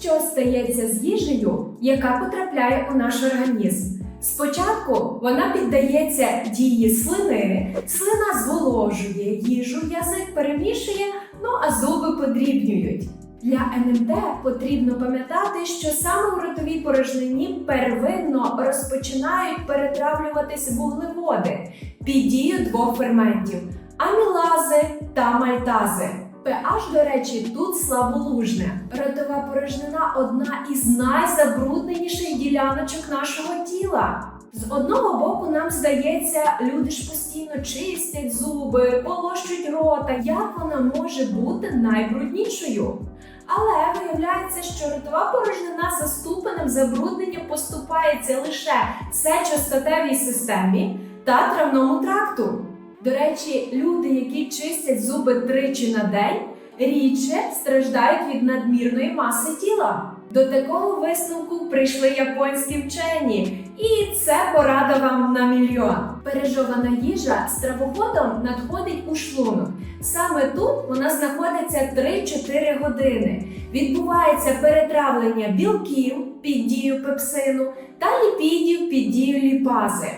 Що стається з їжею, яка потрапляє у наш організм? Спочатку вона піддається дії слини, слина зволожує їжу, язик перемішує, ну а зуби подрібнюють. Для НМТ потрібно пам'ятати, що саме у ротовій порожнині первинно розпочинають перетравлюватись вуглеводи під дією двох ферментів амілази та мальтази. pH, до речі, тут слаболужне. Ротова порожнина одна із найзабрудненіших діляночок нашого тіла. З одного боку, нам здається, люди ж постійно чистять зуби, полощують рота. Як вона може бути найбруднішою? Але виявляється, що ротова порожнина за ступенем забруднення поступається лише сечостатевій системі та травному тракту. До речі, люди, які чистять зуби тричі на день, рідше страждають від надмірної маси тіла. До такого висновку прийшли японські вчені, і це порада вам на мільйон. Пережована їжа стравоходом надходить у шлунок. Саме тут вона знаходиться 3-4 години. Відбувається перетравлення білків під дією пепсину та ліпідів під дією ліпази.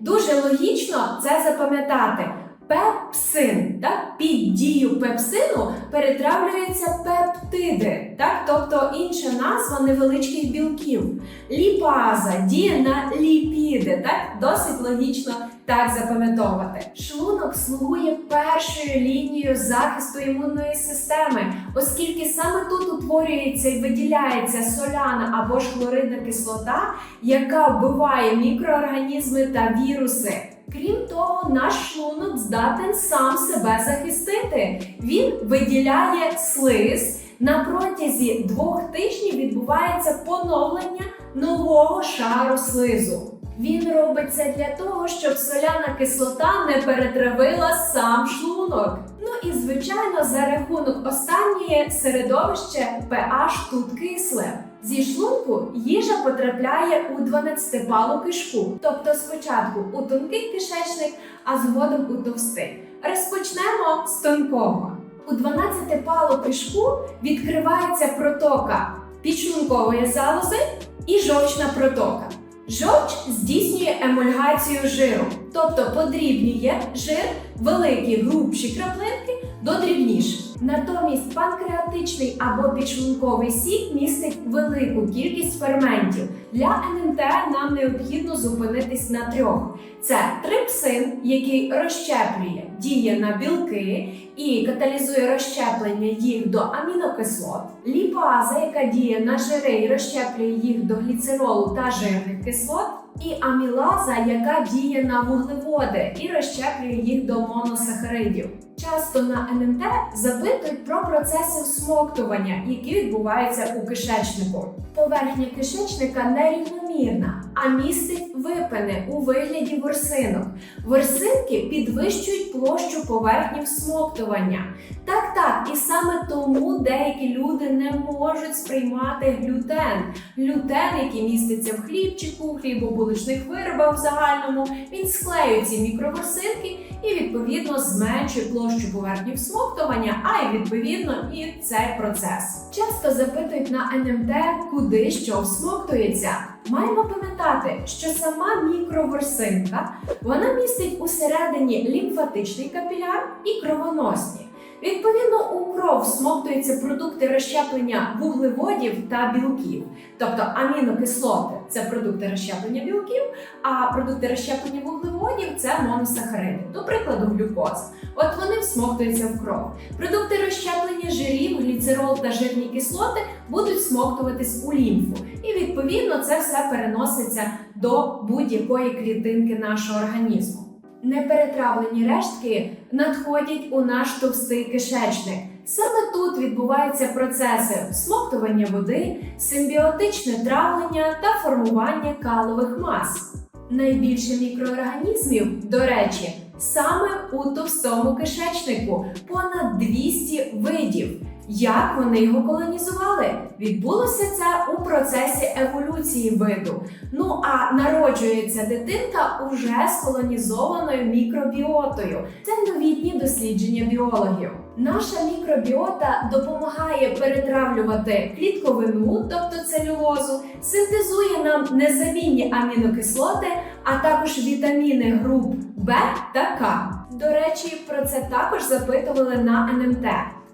Дуже логічно це запам'ятати. Пепсин, так, під дію пепсину перетравлюються пептиди, так, тобто інша назва невеличких білків. Ліпаза діє на ліпіди, так, досить логічно так запам'ятовувати. Шлунок слугує першою лінією захисту імунної системи, оскільки саме тут утворюється і виділяється соляна або ж хлоридна кислота, яка вбиває мікроорганізми та віруси. Крім того, наш шлунок здатен сам себе захистити. Він виділяє слиз. На протязі двох тижнів відбувається поновлення нового шару слизу. Він робиться для того, щоб соляна кислота не перетравила сам шлунок. Ну і звичайно, за рахунок останньої середовище pH тут кисле. Зі шлунку їжа потрапляє у 12-палу кишку, тобто спочатку у тонкий кишечник, а згодом у товстий. Розпочнемо з тонкого. У 12-палу кишку відкривається протока підшлункової залози і жовчна протока. Жовч здійснює емульгацію жиру, тобто подрібнює жир великі грубші краплинки до дрібніших. Натомість панкреатичний або підшлунковий сік містить велику кількість ферментів. Для НМТ нам необхідно зупинитись на трьох: це трипсин, який розщеплює, діє на білки і каталізує розщеплення їх до амінокислот, ліпаза, яка діє на жири і розщеплює їх до гліцеролу та жирних кислот. І амілаза, яка діє на вуглеводи і розщеплює їх до моносахаридів. Часто на НМТ запитують про процеси всмоктування, які відбуваються у кишечнику. Поверхня кишечника нерівномірна, а містить випини у вигляді ворсинок. Ворсинки підвищують площу поверхні всмоктування. Так, так, і саме тому деякі люди не можуть сприймати глютен. Глютен, який міститься в хлібчику, хлібобуличних виробах в загальному, він склеює ці мікроворсинки і відповідно зменшує площу поверхні всмоктування, а й відповідно і цей процес. Часто запитують на НМТ, куди що всмоктується. Маємо пам'ятати, що сама мікроворсинка вона містить усередині лімфатичний капіляр і кровоносні. Відповідно, у кров всмоктуються продукти розщеплення вуглеводів та білків, тобто амінокислоти це продукти розщеплення білків, а продукти розщеплення вуглеводів це моносахариди, до прикладу, глюкоза. От вони всмоктуються в кров. Продукти розщеплення жирів, гліцерол та жирні кислоти будуть всмоктуватись у лімфу, і відповідно це все переноситься до будь-якої клітинки нашого організму. Неперетравлені рештки надходять у наш товстий кишечник. Саме тут відбуваються процеси всмоктування води, симбіотичне травлення та формування калових мас. Найбільше мікроорганізмів, до речі, саме у товстому кишечнику понад 200 видів. Як вони його колонізували? Відбулося це у процесі еволюції виду. Ну а народжується дитинка уже з колонізованою мікробіотою. Це новітні дослідження біологів. Наша мікробіота допомагає перетравлювати клітковину, тобто целюлозу, синтезує нам незамінні амінокислоти, а також вітаміни груп Б та К. До речі, про це також запитували на НМТ.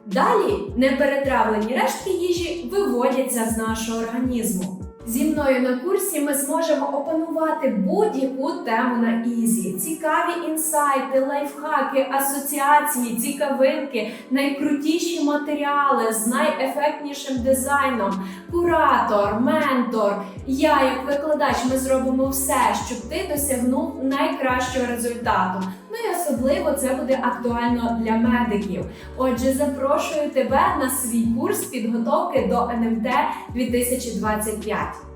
Далі неперетравлені рештки їжі виводяться з нашого організму. Зі мною на курсі ми зможемо опанувати будь-яку тему на ізі. Цікаві інсайти, лайфхаки, асоціації, цікавинки, найкрутіші матеріали з найефектнішим дизайном, куратор, ментор. Я, як викладач, ми зробимо все, щоб ти досягнув найкращого результату. І особливо це буде актуально для медиків. Отже, запрошую тебе на свій курс підготовки до НМТ 2025.